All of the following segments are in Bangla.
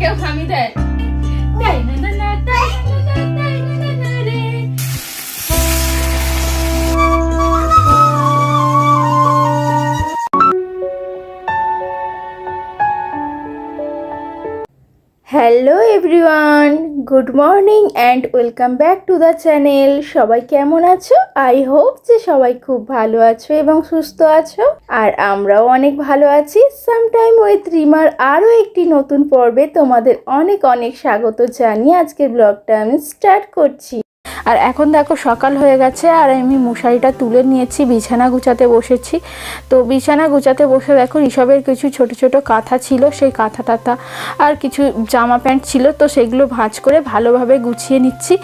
কেউ হামি দেয় তাই না hello everyone, good morning and welcome back to the channel. সবাই কেমন আছো? আই হোপ যে সবাই খুব ভালো আছো এবং সুস্থ আছো। আর আমরাও অনেক ভালো আছি। সামটাইম উইথ রিমার আরও একটি নতুন পর্বে তোমাদের অনেক অনেক স্বাগত জানিয়ে আজকের ব্লগটা আমি স্টার্ট করছি। আর এখন দেখো সকাল হয়ে গেছে আর আমি মশারিটা তুলে নিয়েছি, বিছানা গুছাতে বসেছি। তো বিছানা গুছাতে বসে দেখো ঋষভের কিছু ছোট ছোট কাঁথা ছিল, সেই কাঁথা টাথা আর কিছু জামা প্যান্ট ছিল, তো সেগুলো ভাঁজ করে ভালোভাবে গুছিয়ে নিচ্ছি।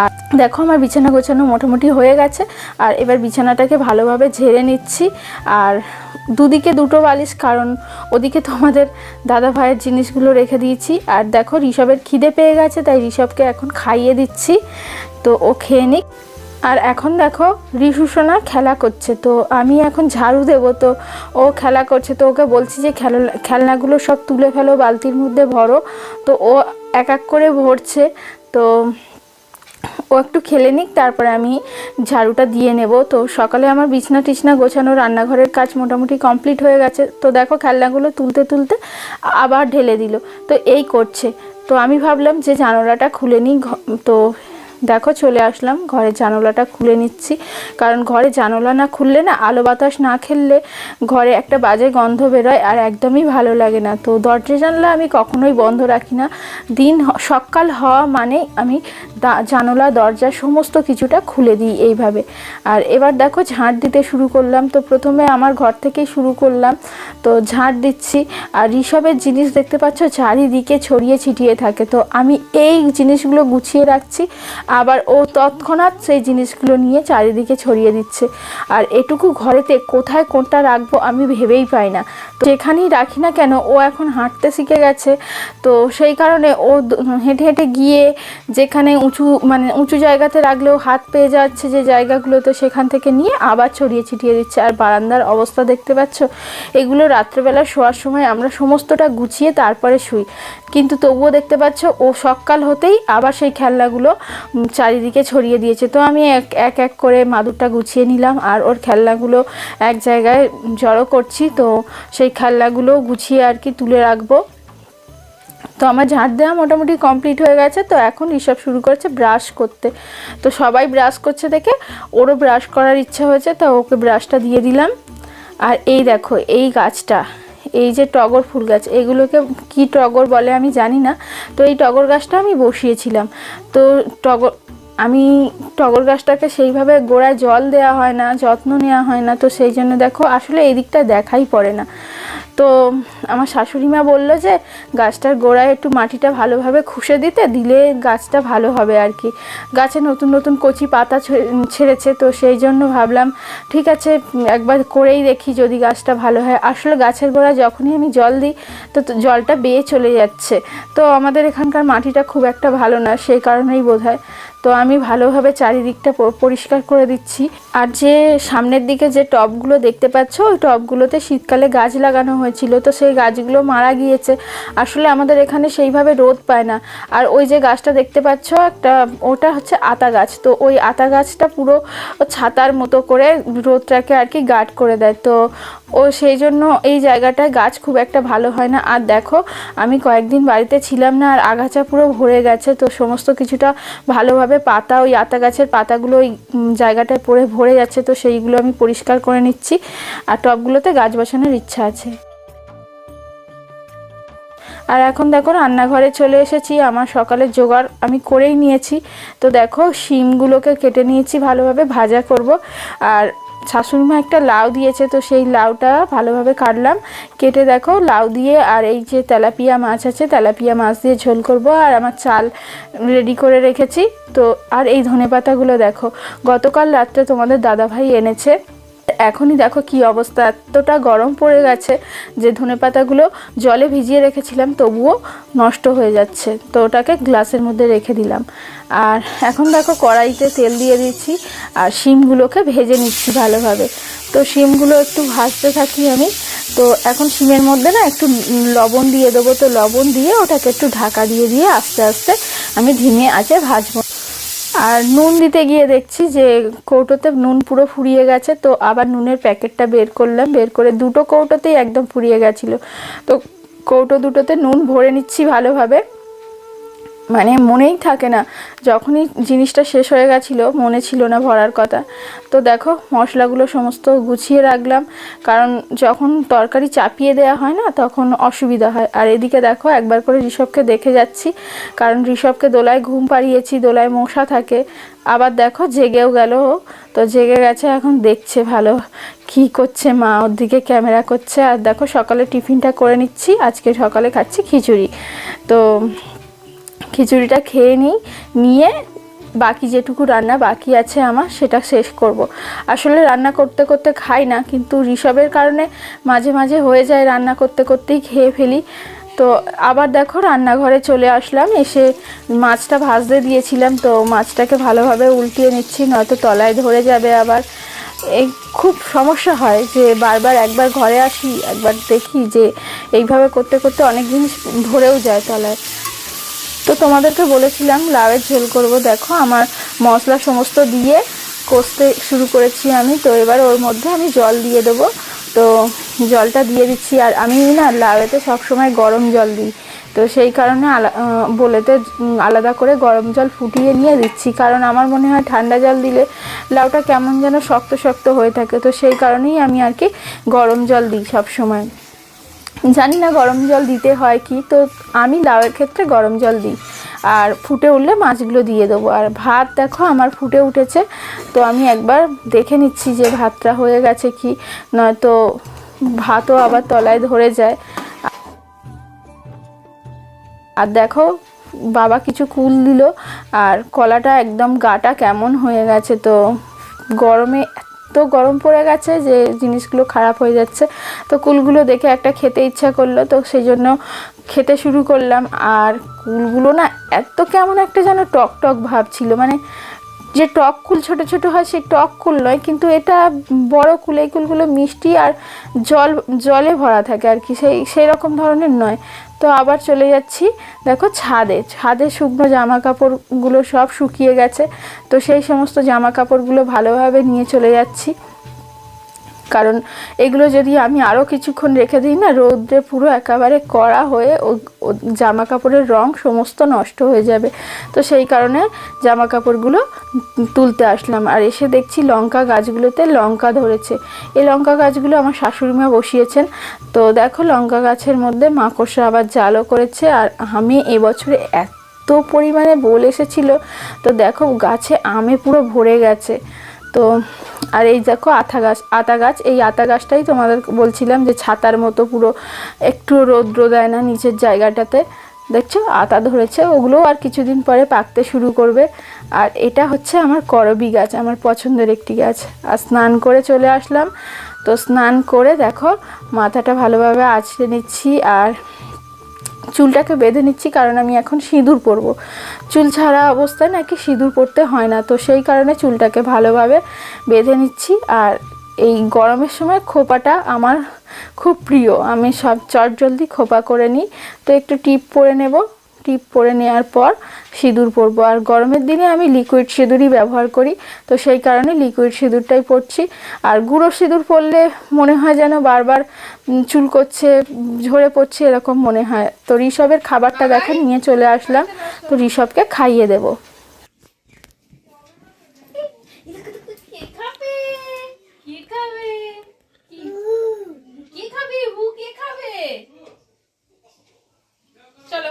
আর দেখো আমার বিছানা গোছানো মোটামুটি হয়ে গেছে, আর এবার বিছানাটাকে ভালোভাবে ঝেড়ে নিচ্ছি। আর দুদিকে দুটো বালিশ, কারণ ওদিকে তোমাদের দাদা ভাইয়ের জিনিসগুলো রেখে দিয়েছি। আর দেখো ঋষভের খিদে পেয়ে গেছে, তাই ঋষভকে এখন খাইয়ে দিচ্ছি। তো ও খেয়ে নিক। আর এখন দেখো রিসুসোনা খেলা করছে, তো আমি এখন ঝাড়ু দেবো। তো ও খেলা করছে, তো ওকে বলছি যে খেলা, খেলনাগুলো সব তুলে ফেলো, বালতির মধ্যে ভরো। তো ও এক এক করে ভরছে, তো ও একটু খেলে নিক, তারপরে আমি ঝাড়ুটা দিয়ে নেব। তো সকালে আমার বিছনা টিছনা গোছানো রান্নাঘরের কাজ মোটামুটি কমপ্লিট হয়ে গেছে। তো দেখো খেলনাগুলো তুলতে তুলতে আবার ঢেলে দিল। তো এই করছে। তো আমি ভাবলাম যে জানোলাটা খুলে নিই তো দেখো চলে আসলাম ঘরের জানলাটা খুলে নিচ্ছি। কারণ ঘরে জানলা না খুললে না আলো বাতাস না খেললে ঘরে একটা বাজে গন্ধ বেরোয় আর একদমই ভালো লাগে না। তো দরজা জানলা আমি কখনোই বন্ধ রাখি না। দিন সকাল হওয়া মানে আমি জানলা, দরজা সমস্ত কিছুটা খুলে দিই এইভাবে। আর এবার দেখো ঝাঁট দিতে শুরু করলাম। তো প্রথমে আমার ঘর থেকেই শুরু করলাম। তো ঝাঁট দিচ্ছি। আর ঋষভের জিনিস দেখতে পাচ্ছ? চারিদিকে ছড়িয়ে ছিটিয়ে থাকে। তো আমি এই জিনিসগুলো গুছিয়ে রাখছি। আবার ও তৎক্ষণাৎ সেই জিনিসগুলো নিয়ে চারিদিকে ছড়িয়ে দিচ্ছে। আর এটুকু ঘরেতে কোথায় কোনটা রাখব আমি ভেবেই পাই না। যেখানেই রাখি না কেন ও এখন হাঁটতে শিখে গেছে। তো সেই কারণে ও হেঁটে হেঁটে গিয়ে যেখানে উঁচু মানে উঁচু জায়গাতে রাখলেও হাত পেয়ে যাচ্ছে যে জায়গাগুলোতে সেখান থেকে নিয়ে আবার ছড়িয়ে ছিটিয়ে দিচ্ছে। আর বারান্দার অবস্থা দেখতে পাচ্ছ? এগুলো রাত্রেবেলা শোয়ার সময় আমরা সমস্তটা গুছিয়ে তারপরে শুই। কিন্তু তবুও দেখতে পাচ্ছ ও সকাল হতেই আবার সেই খেলনাগুলো চারিদিকে ছড়িয়ে দিয়েছে। তো আমি এক এক এক করে মাদুরটা গুছিয়ে নিলাম আর ওর খেলনাগুলো এক জায়গায় জড়ো করছি। তো সেই খেলনাগুলো গুছিয়ে আর কি তুলে রাখব। তো আমার ঝাঁট দেওয়া মোটামুটি কমপ্লিট হয়ে গেছে। তো এখন এসব শুরু করেছে ব্রাশ করতে। তো সবাই ব্রাশ করছে দেখে ওরও ব্রাশ করার ইচ্ছা হয়েছে। তো ওকে ব্রাশটা দিয়ে দিলাম। আর এই দেখো, এই গাছটা। এই যে টগর ফুল গাছ, এগুলোকে কি টগর বলে আমি জানি না। তো এই টগর গাছটা আমি বসিয়েছিলাম। তো টগর আমি টগর গাছটাকে সেইভাবে গোড়ায় জল দেওয়া হয় না, যত্ন নেওয়া হয় না, তো সেই জন্য দেখো আসলে এই দিকটা দেখাই পড়ে না। তো আমার শাশুড়ি মা বলল যে, গাছটার গোড়ায় একটু মাটিটা ভালোভাবে খুশে দিতে, দিলে গাছটা ভালো হবে আর কি। গাছে নতুন নতুন কচি পাতা ছেড়েছে, তো সেই জন্য ভাবলাম, ঠিক আছে, একবার করেই দেখি যদি গাছটা ভালো হয়। আসলে গাছের গোড়ায় যখনই আমি জল দিই, তো জলটা বেয়ে চলে যাচ্ছে। তো আমাদের এখানকার মাটিটা খুব একটা ভালো না, সেই কারণেই বোধ হয় তো আমি ভালোভাবে চারিদিকটা পরিষ্কার করে দিচ্ছি। আর যে সামনের দিকে যে টবগুলো দেখতে পাচ্ছ, ওই টবগুলোতে শীতকালে গাছ লাগানো হয়েছিল। তো সেই গাছগুলো মারা গিয়েছে। আসলে আমাদের এখানে সেইভাবে রোদ পায় না। আর ওই যে গাছটা দেখতে পাচ্ছ, একটা, ওটা হচ্ছে আতা গাছ। তো ওই আতা গাছটা পুরো ছাতার মতো করে রোদটাকে আর কি গার্ড করে দেয়। তো ও সেই জন্য এই জায়গাটায় গাছ খুব একটা ভালো হয় না। আর দেখো, আমি কয়েকদিন বাড়িতে ছিলাম না, আর আগাছা পুরো ভরে গেছে, তো সমস্ত কিছুটা ভালোভাবে পাতা, ওই আতা গাছের পাতাগুলো ওই জায়গাটায় পড়ে ভরে যাচ্ছে, তো সেইগুলো আমি পরিষ্কার করে নিচ্ছি। আর টবগুলোতে গাছ বসানোর ইচ্ছা আছে। আর এখন দেখো, রান্নাঘরে চলে এসেছি, আমার সকালের জোগাড় আমি করেই নিয়েছি। তো দেখো, শিমগুলোকে কেটে নিয়েছি, ভালোভাবে ভাজা করব। আর শাশুড়ি মা একটা লাউ দিয়েছে, তো সেই লাউটা ভালোভাবে কাটলাম। কেটে দেখো, লাউ দিয়ে আর এই যে তেলাপিয়া মাছ আছে, তেলাপিয়া মাছ দিয়ে ঝোল করব আর আমার চাল রেডি করে রেখেছি। তো আর এই ধনে পাতাগুলো দেখো, গতকাল রাত্রে তোমাদের দাদাভাই এনেছে। এখনই দেখো কি অবস্থা। এতটা গরম পড়ে গেছে যে ধনে পাতাগুলো জলে ভিজিয়ে রেখেছিলাম, তবুও নষ্ট হয়ে যাচ্ছে। তো ওটাকে গ্লাসের মধ্যে রেখে দিলাম। আর এখন দেখো কড়াইতে তেল দিয়ে দিচ্ছি আর শিমগুলোকে ভেজে নিচ্ছি ভালোভাবে। তো শিমগুলো একটু ভাজতে থাকি আমি। তো এখন শিমের মধ্যে না একটু লবণ দিয়ে দেবো। তো লবণ দিয়ে ওটাকে একটু ঢাকা দিয়ে দিয়ে আস্তে আস্তে আমি ধিমে আঁচে ভাজবো। আর নুন দিতে গিয়ে দেখছি যে কৌটোতে নুন পুরো ফুরিয়ে গেছে, তো আবার নুনের প্যাকেটটা বের করলাম, বের করে দুটো কৌটোতেই একদম ফুরিয়ে গেছিল। তো কৌটো দুটোতে নুন ভরে নিচ্ছি ভালোভাবে। মানে মনেই থাকে না। যখনই জিনিসটা শেষ হয়ে গেছিল, মনে ছিল না ভরার কথা। তো দেখো, মশলাগুলো সমস্ত গুছিয়ে রাখলাম। কারণ যখন তরকারি চাপিয়ে দেওয়া হয় না, তখন অসুবিধা হয়। আর এদিকে দেখো, একবার করে ঋষভকে দেখে যাচ্ছি। কারণ ঋষভকে দোলায় ঘুম পাড়িয়েছি, দোলায় মশা থাকে। আবার দেখো, জেগেও গেল তো জেগে গেছে, এখন দেখছে ভালো। কি করছে মা, ওর দিকে ক্যামেরা করছে। আর দেখো, সকালে টিফিনটা করে নিচ্ছি। আজকে সকালে খাচ্ছি খিচুড়ি। তো খিচুড়িটা খেয়ে নিই, নিয়ে বাকি যেটুকু রান্না বাকি আছে আমার, সেটা শেষ করব। আসলে রান্না করতে করতে খাই না, কিন্তু ঋষভের কারণে মাঝে মাঝে হয়ে যায় রান্না করতে করতেই খেয়ে ফেলি। তো আবার দেখো রান্নাঘরে চলে আসলাম, এসে মাছটা ভাজতে দিয়েছিলাম, তো মাছটাকে ভালোভাবে উল্টিয়ে নিচ্ছি, নয়তো তলায় ধরে যাবে আবার। এই খুব সমস্যা হয় যে বারবার একবার ঘরে আসি, একবার দেখি যে এইভাবে করতে করতে অনেক জিনিস ধরেও যায় তলায়। তো তোমাদেরকে বলেছিলাম, লাউয়ের ঝোল করব। দেখো, আমার মশলা সমস্ত দিয়ে কষতে শুরু করেছি আমি। তো এবার ওর মধ্যে আমি জল দিয়ে দেবো। তো জলটা দিয়ে দিচ্ছি। আর আমি না লাউয়েতে সবসময় গরম জল দিই। তো সেই কারণে আলা বলেতে আলাদা করে গরম জল ফুটিয়ে নিয়ে দিচ্ছি। কারণ আমার মনে হয় ঠান্ডা জল দিলে লাউটা কেমন যেন শক্ত শক্ত হয়ে থাকে। তো সেই কারণেই আমি আর কি গরম জল দিই সব সময় জানি না গরম জল দিতে হয় কি, তো আমি লাউয়ের ক্ষেত্রে গরম জল দিই। আর ফুটে উঠলে মাছগুলো দিয়ে দেবো। আর ভাত দেখো, আমার ফুটে উঠেছে। তো আমি একবার দেখে নিচ্ছি যে ভাতটা হয়ে গেছে কি, নয়তো ভাতও আবার তলায় ধরে যায়। আর দেখো, বাবা কিছু কুল দিল, আর কলাটা একদম গাটা কেমন হয়ে গেছে। তো গরমে এত গরম পড়ে গেছে, যে জিনিসগুলো খারাপ হয়ে যাচ্ছে। তো কুলগুলো দেখে একটা খেতে ইচ্ছা করল, তো সেই জন্য খেতে শুরু করলাম। আর কুলগুলো না এত কেমন একটা যেন টক টক ভাব ছিল। মানে যে টক কুল ছোট ছোট হয়, সেই টক কুল নয়, কিন্তু এটা বড় কুল, এই কুলগুলো মিষ্টি আর জল, জলে ভরা থাকে আর কি। সেই সেই রকম ধরনের নয়। তো আবার চলে যাচ্ছি, দেখো ছাদে। ছাদে শুকনো জামা কাপড়গুলো সব শুকিয়ে গেছে। তো সেই সমস্ত জামা কাপড়গুলো ভালোভাবে নিয়ে চলে যাচ্ছি। কারণ এগুলো যদি আমি আরও কিছুক্ষণ রেখে দিই না, রৌদ্রে পুরো একেবারে কড়া হয়ে ও জামা কাপড়ের রং সমস্ত নষ্ট হয়ে যাবে। তো সেই কারণে জামা কাপড়গুলো তুলতে আসলাম। আর এসে দেখছি লঙ্কা গাছগুলোতে লঙ্কা ধরেছে। এই লঙ্কা গাছগুলো আমার শাশুড়ি মা বসিয়েছেন। তো দেখো লঙ্কা গাছের মধ্যে মাকড়সা আবার জালও করেছে। আর আমি এবছরে এত পরিমাণে বোল এসেছিল। তো দেখো গাছে আমে পুরো ভরে গেছে। তো, আর এই দেখো আতা গাছ আতা গাছ, এই আতা গাছটাই তোমাদের বলছিলাম যে ছাতার মতো পুরো একটু রৌদ্র দেয় না নিচের জায়গাটাতে। দেখছ? আতা ধরেছে ওগুলো আর কিছুদিন পরে পাকতে শুরু করবে। আর এটা হচ্ছে আমার করবি গাছ, আমার পছন্দের একটি গাছ। আর স্নান করে চলে আসলাম। তো স্নান করে দেখো, মাথাটা ভালোভাবে আছড়ে নিচ্ছি আর চুলটাকে বেঁধে নিচ্ছি কারণ আমি এখন সিঁদুর পরব। চুল ছাড়া অবস্থায় নাকি সিঁদুর পরতে হয় না, তো সেই কারণে চুলটাকে ভালোভাবে বেঁধে নিচ্ছি। আর এই গরমের সময় খোপাটা আমার খুব প্রিয়। আমি সব চট জলদি খোপা করে নিই। তো একটু টিপ পরে নেব। টিপ পরে নেওয়ার পর সিঁদুর পরবো। আর গরমের দিনে আমি লিকুইড সিঁদুরই ব্যবহার করি, তো সেই কারণে লিকুইড সিঁদুরটাই পরছি। আর গুঁড়ো সিঁদুর পরলে মনে হয় যেন বারবার চুল করছে, ঝরে পড়ছে এরকম মনে হয়। তো ঋষভের খাবারটা দেখেন নিয়ে চলে আসলাম। তো ঋষভকে খাইয়ে দেবো। চলো।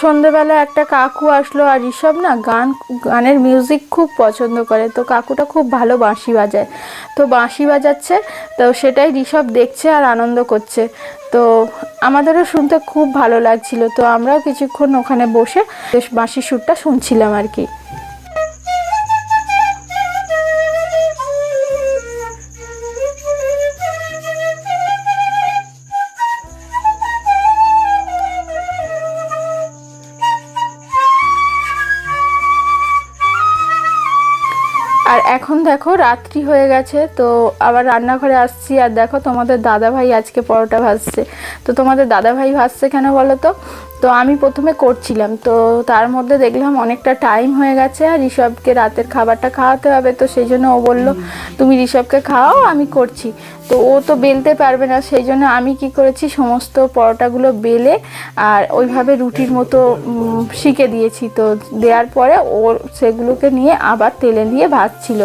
সন্ধেবেলা একটা কাকু আসলো আর ঋষভ না গান, গানের মিউজিক খুব পছন্দ করে। তো কাকুটা খুব ভালো বাঁশি বাজায়। তো বাঁশি বাজাচ্ছে, তো সেটাই ঋষভ দেখছে আর আনন্দ করছে। তো আমাদেরও শুনতে খুব ভালো লাগছিল। তো আমরাও কিছুক্ষণ ওখানে বসে বেশ বাঁশি সুরটা শুনছিলাম আর কি। আর এখন দেখো রাত্রি হয়ে গেছে, তো আবার রান্নাঘরে আসছি। আর দেখো তোমাদের দাদাভাই আজকে পরোটা ভাজছে। তো তোমাদের দাদাভাই ভাজছে কেন বলো তো? তো আমি প্রথমে করছিলাম। তো তার মধ্যে দেখলাম অনেকটা টাইম হয়ে গেছে আর ঋষভকে রাতের খাবারটা খাওয়াতে হবে। তো সেই জন্য ও বলল তুমি ঋষভকে খাওয়াও আমি করছি। তো ও তো বেলতে পারবে না সেই জন্য আমি কি করেছি সমস্ত পরোটাগুলো বেলে আর ওইভাবে রুটির মতো শিখে দিয়েছি। তো দেওয়ার পরে ওর সেগুলোকে নিয়ে আবার তেলে দিয়ে ভাজছিল।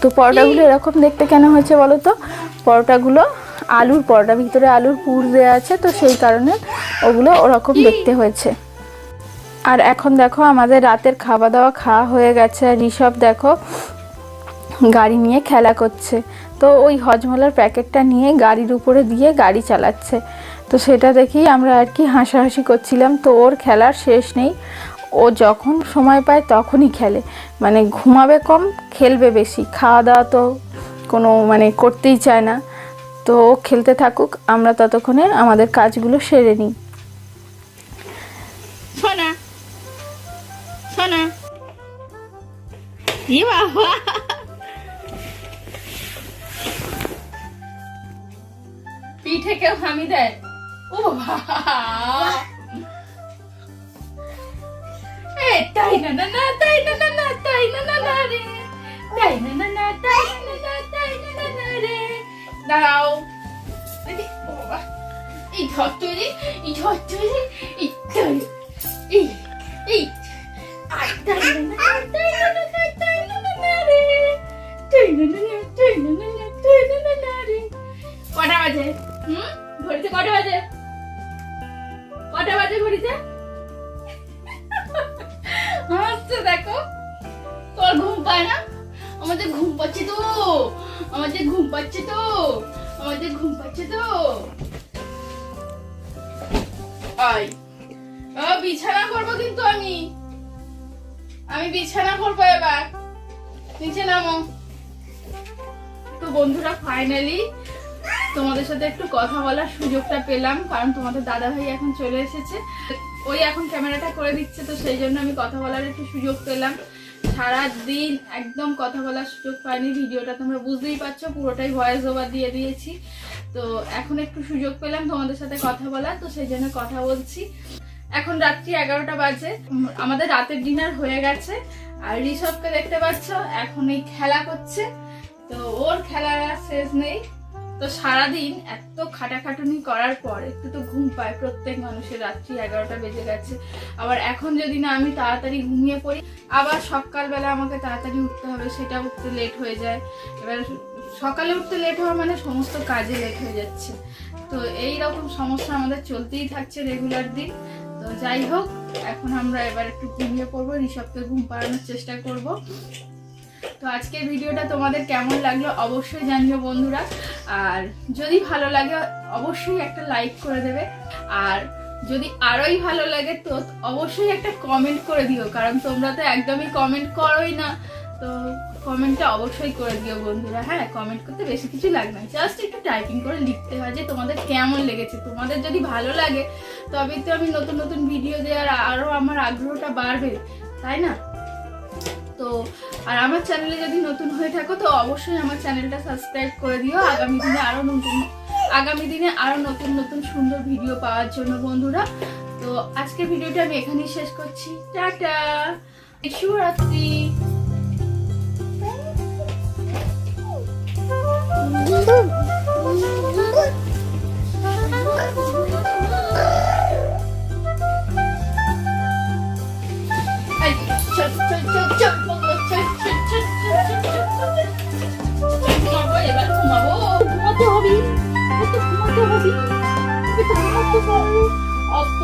তো পরোটাগুলো এরকম দেখতে কেন হয়েছে বলো তো? পরোটাগুলো আলুর পরোটা, ভিতরে আলুর পুর দেওয়া আছে, তো সেই কারণে ওগুলো ওরকম দেখতে হয়েছে। আর এখন দেখো, আমাদের রাতের খাওয়া দাওয়া খাওয়া হয়ে গেছে। আর ঋষভ দেখো, গাড়ি নিয়ে খেলা করছে। তো ওই হজমলার প্যাকেটটা নিয়ে গাড়ির উপরে দিয়ে গাড়ি চালাচ্ছে। তো সেটা দেখেই আমরা আর কি হাসাহাসি করছিলাম। তো ওর খেলার শেষ নেই। ও যখন সময় পায় তখনই খেলে। মানে ঘুমাবে কম, খেলবে বেশি। খাওয়া দাওয়া তো কোনো মানে করতেই চায় না। তো ও খেলতে থাকুক আমরা ততক্ষণে আমাদের কাজগুলো সেরে নিই পিঠে ও তাই না না তাই না না রে তাই না না তাই না না তাই না না রে দাঁড়াও এই ধর তৈরি এই ধর তৈরি এই তৈরি এই এই কটা বাজে হুম কটা বাজে কটা বাজে দেখো তোর ঘুম পায় না আমাদের ঘুম পাচ্ছে তো আমাদের ঘুম পাচ্ছে তো আমাদের ঘুম পাচ্ছে তো। আয়। বিছানা করব কিন্তু আমি। আমি বিছানা করব এবার। নিচে নামো। তো বন্ধুরা ফাইনালি তোমাদের সাথে একটু কথা বলার সুযোগটা পেলাম, কারণ তোমাদের দাদা ভাই এখন চলে এসেছে। ওই এখন ক্যামেরাটা করে দিচ্ছে, তো সেই জন্য আমি কথা বলার একটু সুযোগ পেলাম। সারা দিন একদম কথা বলার সুযোগ পাইনি, ভিডিওটা তোমরা বুঝতেই পারছ, পুরোটাই ভয়েস ওভার দিয়ে দিয়েছি। তো এখন একটু সুযোগ পেলাম তোমাদের সাথে কথা বলার, তো সেই জন্য কথা বলছি। এখন রাত্রি এগারোটা বাজে, আমাদের রাতের ডিনার হয়ে গেছে, আর ঋষভকে দেখতে পাচ্ছ, এখন এই খেলা করছে। তো ওর খেলার শেষ নেই। তো সারাদিন এত খাটাখাটুনি করার পর একটু তো ঘুম পায় প্রত্যেক মানুষের রাত্রি এগারোটা বেজে গেছে। আবার এখন যদি না আমি তাড়াতাড়ি ঘুমিয়ে পড়ি, আবার সকালবেলা আমাকে তাড়াতাড়ি উঠতে হবে, সেটা উঠতে লেট হয়ে যায়। এবার সকালে উঠতে লেট হওয়া মানে সমস্ত কাজে লেট হয়ে যাচ্ছে। তো এই রকম সমস্যা আমাদের চলতেই থাকছে রেগুলার দিন। তো যাই হোক, এখন আমরা এবার একটু ঘুমিয়ে পড়ব, ঋষভকে ঘুম পাড়ানোর চেষ্টা করব। তো আজকের ভিডিওটা তোমাদের কেমন লাগল অবশ্যই জানিও বন্ধুরা। আর যদি ভালো লাগে, অবশ্যই একটা লাইক করে দেবে। আর যদি আরোই ভালো লাগে, তো অবশ্যই একটা কমেন্ট করে দিও, কারণ তোমরা তো একদমই কমেন্ট করোই না। তো কমেন্টটা অবশ্যই করে দিও বন্ধুরা হ্যাঁ? কমেন্ট করতে বেশি কিছু লাগে না। জাস্ট একটু টাইপিং করে লিখতে হয় যে তোমাদের কেমন লেগেছে। তোমাদের যদি ভালো লাগে তবে তো আমি নতুন নতুন ভিডিও দেওয়ার আরও আমার আগ্রহটা বাড়বে, তাই না? তো আর আমার চ্যানেলে যদি নতুন হয়ে থাকো তো অবশ্যই আমার চ্যানেলটা সাবস্ক্রাইব করে দিও। আগামী দিনে আরও নতুন আগামী দিনে আরও নতুন নতুন সুন্দর ভিডিও পাওয়ার জন্য বন্ধুরা। তো আজকের ভিডিওটা আমি এখানেই শেষ করছি। টাটা! শুভরাত্রি! চল, চল, তো হবি অত